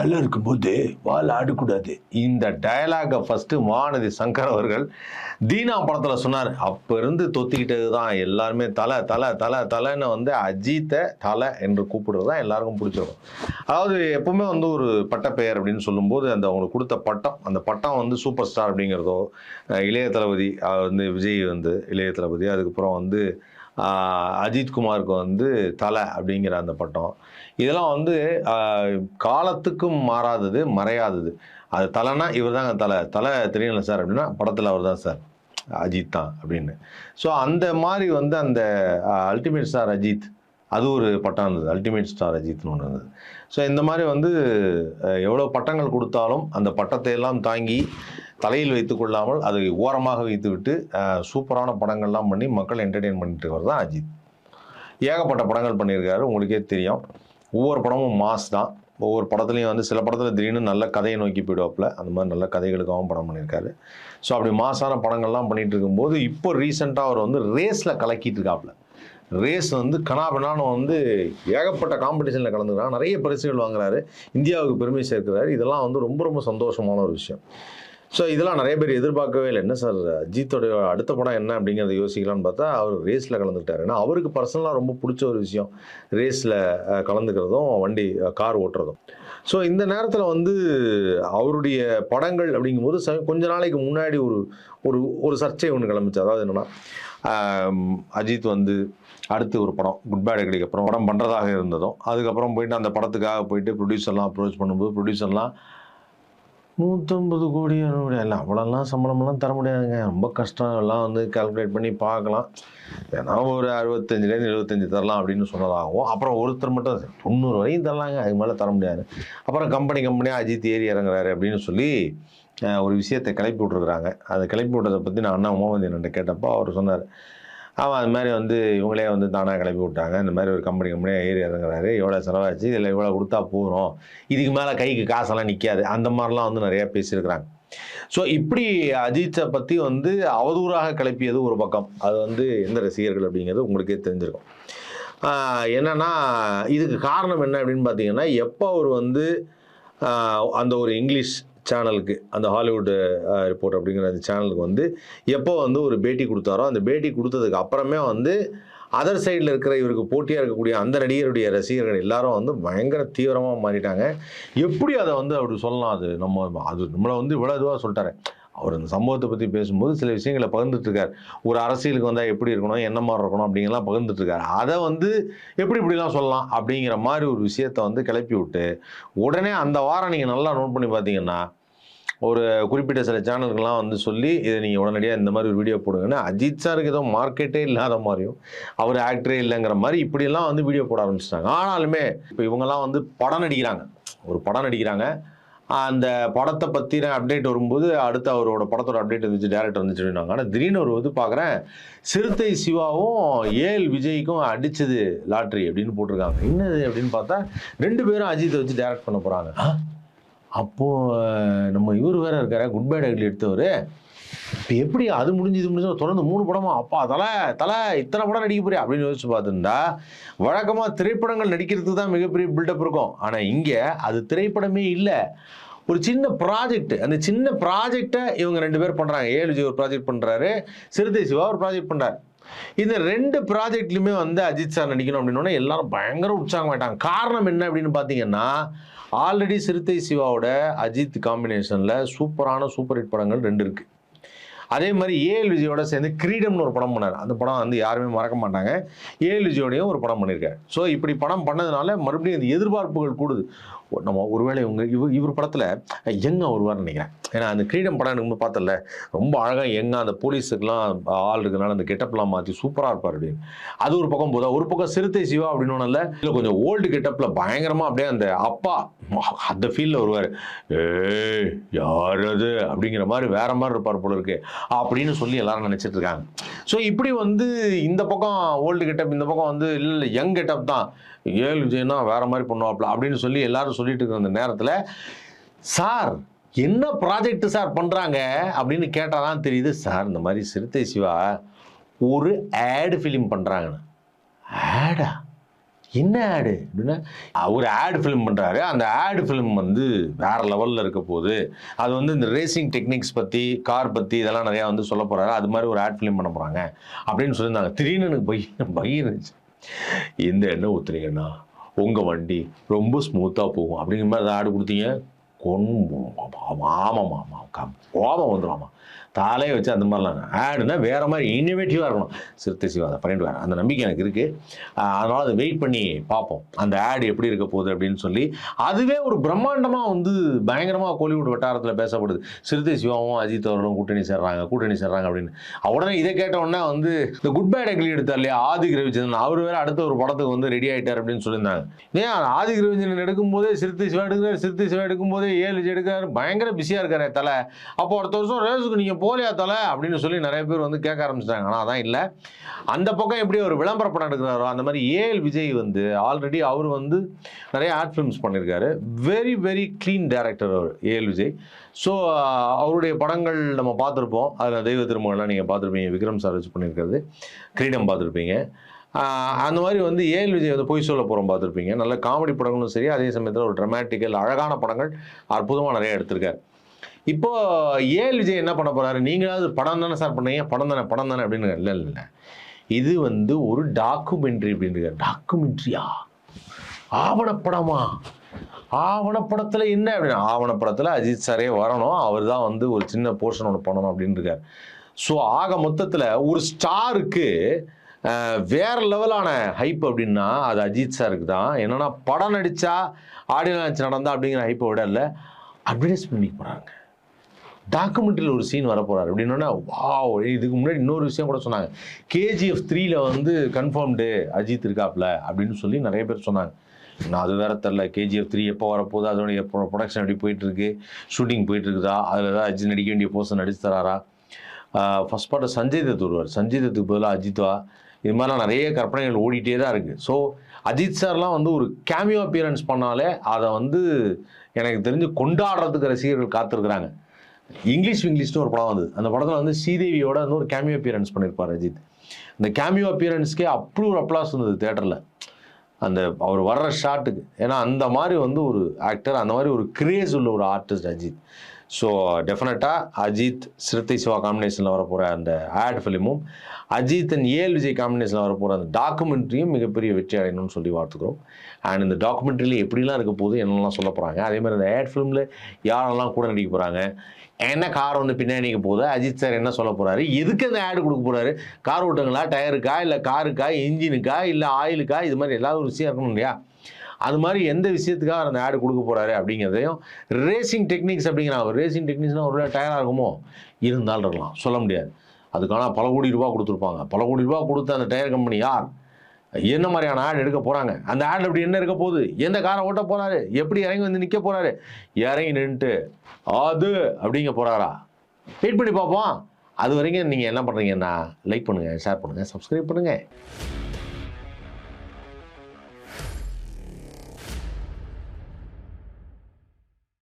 தலை இருக்கும்போது வால் ஆடக்கூடாது. இந்த டயலாகை ஃபஸ்ட்டு மகாநதி சங்கர் அவர்கள் தீனா படத்தில் சொன்னார். அப்போ இருந்து தொத்திக்கிட்டது தான் எல்லாருமே தலை தலை தலை தலைன்னு வந்து அஜித்தை தலை என்று கூப்பிடுறது தான் எல்லாருக்கும் பிடிச்சிருக்கும். அதாவது எப்பவுமே வந்து ஒரு பட்டப்பெயர் அப்படின்னு சொல்லும்போது அந்த அவங்களுக்கு கொடுத்த பட்டம் அந்த பட்டம் வந்து சூப்பர் ஸ்டார் அப்படிங்கிறதோ இளைய தளபதி வந்து விஜய் வந்து இளைய தளபதி அதுக்கப்புறம் வந்து அஜித்குமாருக்கு அஜித் வந்து தலை அப்படிங்கிற அந்த பட்டம். இதெல்லாம் வந்து காலத்துக்கும் மாறாதது மறையாதது. அது தலைனா இவர் தாங்க தலை. தலை தெரியல சார் அப்படின்னா படத்தில் அவர் தான் சார். அஜித் தான் அப்படின்னு. ஸோ அந்த மாதிரி வந்து அந்த அல்டிமேட் ஸ்டார் அஜித். அது ஒரு பட்டம் இருந்தது. அல்டிமேட் ஸ்டார் அஜித்னு ஒன்று இருந்தது. ஸோ இந்த மாதிரி வந்து எவ்வளோ பட்டங்கள் கொடுத்தாலும் அந்த பட்டத்தை எல்லாம் தாங்கி தலையில் வைத்து கொள்ளாமல் அதை ஓரமாக வைத்துவிட்டு சூப்பரான படங்கள்லாம் பண்ணி மக்கள் என்டர்டெயின் பண்ணிட்டு இருக்கிறது தான் அஜித். ஏகப்பட்ட படங்கள் பண்ணியிருக்காரு உங்களுக்கே தெரியும். ஒவ்வொரு படமும் மாஸ் தான். ஒவ்வொரு படத்துலையும் வந்து சில படத்தில் திடீர்னு நல்ல கதையை நோக்கி போயிடுவாப்பில். அந்த மாதிரி நல்ல கதைகளுக்காகவும் படம் பண்ணியிருக்காரு. ஸோ அப்படி மாசான படங்கள்லாம் பண்ணிகிட்டு இருக்கும்போது இப்போ ரீசெண்டாக அவர் வந்து ரேஸில் கலக்கிட்டு இருக்காப்புல. ரேஸ் வந்து கனாபினான்னு வந்து ஏகப்பட்ட காம்படிஷனில் கலந்துக்கிறான் நிறைய பரிசுகள் வாங்குறாரு. இந்தியாவுக்கு பெருமை சேர்க்கிறாரு. இதெல்லாம் வந்து ரொம்ப ரொம்ப சந்தோஷமான ஒரு விஷயம். ஸோ இதெல்லாம் நிறைய பேர் எதிர்பார்க்கவே இல்லை. என்ன சார் அஜித்தோடைய அடுத்த படம் என்ன அப்படிங்கிறத யோசிக்கலாம்னு பார்த்தா அவர் ரேஸில் கலந்துக்கிட்டார். ஏன்னா அவருக்கு பர்சனலாக ரொம்ப பிடிச்ச ஒரு விஷயம் ரேஸில் கலந்துக்கிறதும் வண்டி கார் ஓட்டுறதும். ஸோ இந்த நேரத்தில் வந்து அவருடைய படங்கள் அப்படிங்கும்போது ச- கொஞ்ச நாளைக்கு முன்னாடி ஒரு ஒரு ஒரு சர்ச்சை ஒன்று கிளம்பிச்சு. அதாவது என்னென்னா அஜித் வந்து அடுத்து ஒரு படம் குட் பேட் அடிக்கு அப்புறம் படம் பண்ணுறதாக இருந்ததும் அதுக்கப்புறம் போயிட்டு அந்த படத்துக்காக போயிட்டு ப்ரொடியூசர்லாம் அப்ரோச் பண்ணும்போது ப்ரொடியூசர்லாம் நூற்றம்பது கோடி இல்லை அவ்வளோலாம் சம்பளம்லாம் தர முடியாதுங்க. ரொம்ப கஷ்டம். எல்லாம் வந்து கால்குலேட் பண்ணி பார்க்கலாம். ஏன்னா ஒரு அறுபத்தஞ்சிலேருந்து எழுபத்தஞ்சு தரலாம் அப்படின்னு சொன்னதாகவும் அப்புறம் ஒருத்தர் மட்டும் தொண்ணூறு வரையும் தரலாங்க. அதுக்கு மேலே தர முடியாது. அப்புறம் கம்பெனி கம்பெனியாக அஜித் ஏறி இறங்குறாரு அப்படின்னு சொல்லி ஒரு விஷயத்தை கிளப்பி விட்ருக்குறாங்க அதை கிளப்பி விட்டதை பற்றி நான் அண்ணா உமாவந்தி என்கிட்ட கேட்டப்போ அவர் சொன்னார். அவன் அது மாதிரி வந்து இவங்களே வந்து தானாக கிளப்பி விட்டாங்க. இந்த மாதிரி ஒரு கம்பெனி கம்பெனியாக ஏறி இறங்குறாரு. இவ்வளோ செலவாச்சு? இதில் இவ்வளோ கொடுத்தா போகிறோம் இதுக்கு மேலே கைக்கு காசெல்லாம் நிற்காது. அந்த மாதிரிலாம் வந்து நிறையா பேசியிருக்கிறாங்க. ஸோ இப்படி அஜித்தை பற்றி வந்து அவதூறாக கிளப்பியது ஒரு பக்கம். அது வந்து எந்த ரசிகர்கள் அப்படிங்கிறது உங்களுக்கே தெரிஞ்சிருக்கும். என்னென்னா இதுக்கு காரணம் என்ன அப்படின்னு பார்த்தீங்கன்னா எப்போ அவர் வந்து அந்த ஒரு இங்கிலீஷ் சேனலுக்கு அந்த ஹாலிவுட் ரிப்போர்ட் அப்படிங்கிற அந்த சேனலுக்கு வந்து எப்போ வந்து ஒரு பேட்டி கொடுத்தாரோ அந்த பேட்டி கொடுத்ததுக்கு அப்புறமே வந்து அதர் சைடில் இருக்கிற இவருக்கு போட்டியாக இருக்கக்கூடிய அந்த நடிகருடைய ரசிகர்கள் எல்லாரும் வந்து பயங்கர தீவிரமாக மாறிட்டாங்க. எப்படி அதை வந்து அப்படி சொல்லலாம்? அது நம்ம அது நம்மளை வந்து இவ்வளோ இதுவாக சொல்லிட்டாரு. அவர் அந்த சம்பவத்தை பற்றி பேசும்போது சில விஷயங்களை பகிர்ந்துட்டுருக்கார். ஒரு அரசியலுக்கு வந்தால் எப்படி இருக்கணும் என்ன மாதிரி இருக்கணும் அப்படிங்கலாம் பகிர்ந்துட்டுருக்காரு. அதை வந்து எப்படி இப்படிலாம் சொல்லலாம் அப்படிங்கிற மாதிரி ஒரு விஷயத்தை வந்து கிளப்பி விட்டு உடனே அந்த வாரம் நீங்கள் நல்லா நோட் பண்ணி பார்த்தீங்கன்னா ஒரு குறிப்பிட்ட சில சேனல்கள்லாம் வந்து சொல்லி இதை நீங்கள் உடனடியாக இந்த மாதிரி ஒரு வீடியோ போடுங்கன்னா அஜித் சாருக்கு ஏதோ மார்க்கெட்டே இல்லாத மாதிரியும் அவர் ஆக்டரே இல்லைங்கிற மாதிரி இப்படியெல்லாம் வந்து வீடியோ போட ஆரம்பிச்சிட்டாங்க. ஆனாலுமே இப்போ இவங்கெல்லாம் வந்து படம் நடிக்கிறாங்க. ஒரு படம் நடிக்கிறாங்க. அந்த படத்தை பற்றின அப்டேட் வரும்போது அடுத்து அவரோட படத்தோட அப்டேட் வந்துச்சு டேரக்டர் வந்துச்சு அப்படின்னாங்க ஆனால் திடீர்னு ஒரு வந்து பார்க்குறேன் சிறுத்தை சிவாவும் ஏஎல் விஜய்க்கும் அடித்தது லாட்ரி அப்படின்னு போட்டிருக்காங்க. என்னது அப்படின்னு பார்த்தா ரெண்டு பேரும் அஜித்தை வச்சு டேரக்ட் பண்ண போகிறாங்க அப்போது நம்ம இவர் வேற இருக்காரு குட் பை டேக்லி எடுத்தவர். இப்போ எப்படி அது முடிஞ்சு இது முடிஞ்சு தொடர்ந்து மூணு படமா? அப்பா தலை தலை இத்தனை படம் நடிக்க போறியா? அப்படின்னு யோசிச்சு பார்த்துருந்தா வழக்கமாக திரைப்படங்கள் நடிக்கிறதுக்கு தான் மிகப்பெரிய பில்டப் இருக்கும். ஆனால் இங்கே அது திரைப்படமே இல்லை. ஒரு சின்ன ப்ராஜெக்ட் அந்த சின்ன ப்ராஜெக்டை இவங்க ரெண்டு பேர் பண்ணுறாங்க ஏழு ஜி ஒரு ப்ராஜெக்ட் பண்ணுறாரு சிறுத்தை சிவா ஒரு ப்ராஜெக்ட் பண்ணுறாரு இந்த ரெண்டு ப்ராஜெக்ட்லையுமே வந்து அஜித் சார் நடிக்கணும் அப்படின்னோடனே எல்லாரும் பயங்கர உற்சாகமாயிட்டாங்க காரணம் என்ன அப்படின்னு பார்த்தீங்கன்னா ஆல்ரெடி சிறுத்தை சிவாவோட அஜித் காம்பினேஷனில் சூப்பரான சூப்பர் ஹிட் படங்கள் ரெண்டு இருக்குது அதே மாதிரி ஏஎல் விஜயோட சேர்ந்து கிரீடம்னு ஒரு படம் பண்ணார். அந்த படம் வந்து யாருமே மறக்க மாட்டாங்க. ஏஎல் விஜயோடையும் ஒரு படம் பண்ணியிருக்காரு ஸோ இப்படி படம் பண்ணதுனால மறுபடியும் இந்த எதிர்பார்ப்புகள் கூடுது. நம்ம ஒருவேளை இவங்க இவர் இவர் படத்தில் எங்கே வருவார்னு நினைக்கிறேன். ஏன்னா அந்த கிரீடம் படம் எனக்கு பார்த்தல ரொம்ப அழகாக எங்கே அந்த போலீஸுக்கெல்லாம் ஆள் இருக்கனால அந்த கெட்டப்லாம் மாற்றி சூப்பராக இருப்பார் அப்படின்னு. அது ஒரு பக்கம் போதா ஒரு பக்கம் சிறுத்தை சிவா அப்படின்னு இல்லை இல்லை கொஞ்சம் ஓல்டு கெட்டப்பில் பயங்கரமாக அப்படியே அந்த அப்பா அந்த ஃபீல்டில் வருவார். ஏ யார் அது? அப்படிங்கிற மாதிரி வேற மாதிரி இருப்பார் போல இருக்கு. அப்படின்னு சொல்லி எல்லாரும் நினைச்சிட்டு இருக்காங்க. ஸோ இப்படி வந்து இந்த பக்கம் ஓல்டு கெட்டப் இந்த பக்கம் வந்து இல்லை இல்லை யங் கெட்டப் தான். ஏழு விஜய்னா வேற மாதிரி பண்ணுவாப்ல அப்படின்னு சொல்லி எல்லாரும் சொல்லிட்டு இருக்கிற அந்த நேரத்தில் சார் என்ன ப்ராஜெக்ட் சார் பண்ணுறாங்க அப்படின்னு கேட்டால் தான் தெரியுது சார் இந்த மாதிரி சிறுத்தை சிவா ஒரு ஆடு ஃபிலிம் பண்ணுறாங்கண்ணா ஆடா என்ன ஆடு அப்படின்னா ஒரு ஆடு ஃபிலிம் பண்ணுறாரு அந்த ஆடு ஃபிலிம் வந்து வேறு லெவலில் இருக்க போகுது அது வந்து இந்த ரேசிங் டெக்னிக்ஸ் பற்றி கார் பற்றி இதெல்லாம் நிறையா வந்து சொல்ல போகிறாரு அது மாதிரி ஒரு ஆட் ஃபிலிம் பண்ண போகிறாங்க அப்படின்னு சொல்லியிருந்தாங்க திடீர்னு எனக்கு பை பையன் இருந்துச்சு இந்த எண்ணெய் ஊற்றுறீங்கண்ணா உங்கள் வண்டி ரொம்ப ஸ்மூத்தாக போகும் அப்படிங்கிற மாதிரி ஆடு கொடுத்தீங்க கொன் ஆமாம் ஆமாம் கோபம் வந்துடும் ஆமாம் தாலையை வச்சு அந்த மாதிரிலாம் ஆடுனா வேறு மாதிரி இன்னோவேட்டிவாக இருக்கணும். சிறுத்தை சிவா அதை பண்ணிட்டு வரேன் அந்த நம்பிக்கை எனக்கு இருக்குது அதனால் அதை வெயிட் பண்ணி பார்ப்போம். அந்த ஆடு எப்படி இருக்க போகுது அப்படின்னு சொல்லி. அதுவே ஒரு பிரம்மாண்டமாக வந்து பயங்கரமாக கோலிவுட் வட்டாரத்தில் பேசப்படுது. சிறுத்தை சிவாவும் அஜித் அவர்களும் கூட்டணி சேர்றாங்க கூட்டணி சேர்றாங்க அப்படின்னு. உடனே இதை கேட்ட வந்து இந்த குட் பேட் அக்லி எடுத்தார் இல்லையா? ஆதி ரவிச்சந்திரன் அவர் வேற அடுத்த ஒரு படத்துக்கு வந்து ரெடி ஆகிட்டார் அப்படின்னு சொல்லியிருந்தாங்க. ஏன்? ஆதி ரவிச்சந்திரன் எடுக்கும்போதே சிறுத்தை சிவா எடுக்கிறார் சிறுத்தை சிவா எடுக்கும்போதே ஏழு எடுக்கிறார். பயங்கர பிஸியாக இருக்காரு தலை. அப்போ அடுத்த வருஷம் ரேஸுக்கு நீங்கள் போலியா தலை அப்படின்னு சொல்லி நிறைய பேர் வந்து கேட்க ஆரம்பிச்சிட்டாங்க. ஆனால் அதான் இல்லை. அந்த பக்கம் எப்படி ஒரு விளம்பர படம் எடுக்கிறாரோ அந்த மாதிரி ஏஎல் விஜய் வந்து ஆல்ரெடி அவர் வந்து நிறைய ஆர்ட் ஃபிலிம்ஸ் பண்ணியிருக்காரு வெரி வெரி க்ளீன் டேரக்டர் அவர் ஏஎல் விஜய். ஸோ அவருடைய படங்கள் நம்ம பார்த்துருப்போம். அதில் தெய்வ திருமகள்லாம் நீங்கள் பார்த்துருப்பீங்க. விக்ரம் சார் வச்சு பண்ணியிருக்கிறது கிரீடம் பார்த்துருப்பீங்க. அந்த மாதிரி வந்து ஏஎல் விஜய் வந்து பொய் சொல்ல போகிறோம் பார்த்துருப்பீங்க. நல்ல காமெடி படங்களும் சரி அதே சமயத்தில் ஒரு ட்ரமாட்டிக்கல் அழகான படங்கள் அற்புதமாக நிறைய எடுத்திருக்காரு. இப்போ ஏல் விஜய் என்ன பண்ண போறாரு? நீங்களாவது படம் தானே சார் பண்ணீங்க. படம் தானே படம் தானே அப்படின்னு இல்லை இல்லை இது வந்து ஒரு டாக்குமெண்ட்ரி அப்படின்னு டாக்குமெண்ட்ரியா ஆவணப்படமா? ஆவணப்படத்தில் என்ன அப்படின்னு ஆவணப்படத்தில் அஜித் சாரே வரணும். அவர் தான் வந்து ஒரு சின்ன போர்ஷன் ஒன்று பண்ணணும் அப்படின்னு இருக்கார் ஸோ ஆக மொத்தத்தில் ஒரு ஸ்டாருக்கு வேற லெவலான ஹைப் அப்படின்னா அது அஜித் சாருக்கு தான். என்னன்னா படம் நடித்தா ஆடியோ லான்ச் நடந்தா அப்படிங்கிற ஹைப்பை விட இல்லை அட்வர்டைஸ் பண்ணி போகிறாங்க டாக்குமெண்ட்ரியில் ஒரு சீன் வரப்போகிறார் அப்படின்னா வா இதுக்கு முன்னாடி இன்னொரு விஷயம் கூட சொன்னாங்க. கேஜிஎஃப் த்ரீல வந்து கன்ஃபார்ம்டு அஜித் இருக்காப்ல அப்படின்னு சொல்லி நிறைய பேர் சொன்னாங்க. நான் அது வேற தெரில கேஜிஎஃப் த்ரீ எப்போ வரப்போகுது? அதோடைய ப்ரொடக்ஷன் எப்படி போயிட்டுருக்கு? ஷூட்டிங் போயிட்டுருக்குதா? அதில் ஏதாவது அஜித் நடிக்க வேண்டிய போர்ஷன் நடிச்சு தராரா? ஃபர்ஸ்ட் பார்ட்டு சஞ்சய் தத் வருவார். சஞ்சய் தத்துக்கு பதிலாக அஜித்வா இது மாதிரிலாம் நிறைய கற்பனைகள் ஓடிட்டே தான் இருக்குது ஸோ அஜித் சார்லாம் வந்து ஒரு கேமியோ அப்பியரன்ஸ் பண்ணாலே அதை வந்து எனக்கு தெரிஞ்சு கொண்டாடுறதுக்கு ரசிகர்கள் காத்திருக்கிறாங்க. இங்கிலீஷ் இங்கிலீஷ்னு ஒரு படம் வந்தது. அந்த படத்தில் வந்து ஸ்ரீதேவியோட வந்து ஒரு கேமியோ அப்பியரன்ஸ் பண்ணியிருப்பார் அஜித். அந்த கேமியோ அப்பியரன்ஸ்க்கே அப்படி ஒரு அப்ளாஸ் இருந்தது தேட்டரில் அந்த அவர் வர்ற ஷாட்டுக்கு ஏன்னா அந்த மாதிரி வந்து ஒரு ஆக்டர் அந்த மாதிரி ஒரு கிரேஸ் உள்ள ஒரு ஆர்டிஸ்ட் அஜித். ஸோ டெஃபினட்டாக அஜித் சிறுத்தை சிவா காம்பினேஷனில் வரப்போகிற அந்த ஆட் ஃபிலிமும் அஜித் அண்ட் ஏஎல் விஜய் காம்பினேஷனில் வரப்போகிற அந்த டாக்குமெண்ட்ரியும் மிகப்பெரிய வெற்றி அடையணும்னு சொல்லி வாழ்த்துக்கிறோம். அண்ட் இந்த டாக்குமெண்ட்ரியில் எப்படிலாம் இருக்க போகுது என்னெல்லாம் சொல்ல போகிறாங்க அதே மாதிரி அந்த ஆட் ஃபிலிமில் யாரெல்லாம் கூட நடிக்க போகிறாங்க என்ன கார் ஒன்று பின்னாடி நிற்க போகுது அஜித் சார் என்ன சொல்ல போகிறாரு எதுக்கு அந்த ஆடு கொடுக்க போகிறாரு கார் ஓட்டுங்களா டயருக்கா இல்லை காருக்கா இன்ஜினுக்கா இல்லை ஆயிலுக்கா இது மாதிரி எல்லா ஒரு விஷயம் இருக்கணும் இல்லையா? அது மாதிரி எந்த விஷயத்துக்காக அந்த ஆடு கொடுக்க போகிறாரு அப்படிங்கிறதையும் ரேசிங் டெக்னிக்ஸ் அப்படிங்கிறாங்க ரேசிங் டெக்னிக்ஸ்னால் ஒரு டயராக இருக்குமோ? இருந்தாலும் இருக்கலாம். சொல்ல முடியாது. அதுக்கான பல கோடி ரூபா கொடுத்துருப்பாங்க. பல கோடி ரூபா கொடுத்த அந்த டயர் கம்பெனி யார்? என்ன மாதிரியான ஆட் எடுக்க போகிறாங்க அந்த ஆட் அப்படி என்ன இருக்க போகுது? எந்த காரை ஓட்ட போகிறாரு எப்படி இறங்கி வந்து நிற்க போகிறாரு இறங்கி நின்றுட்டு அது அப்படிங்க போகிறாரா வெயிட் பண்ணி பார்ப்போம். அது வரைக்கும் நீங்கள் என்ன பண்ணுறீங்கன்னா லைக் பண்ணுங்கள் ஷேர் பண்ணுங்கள் சப்ஸ்கிரைப் பண்ணுங்கள்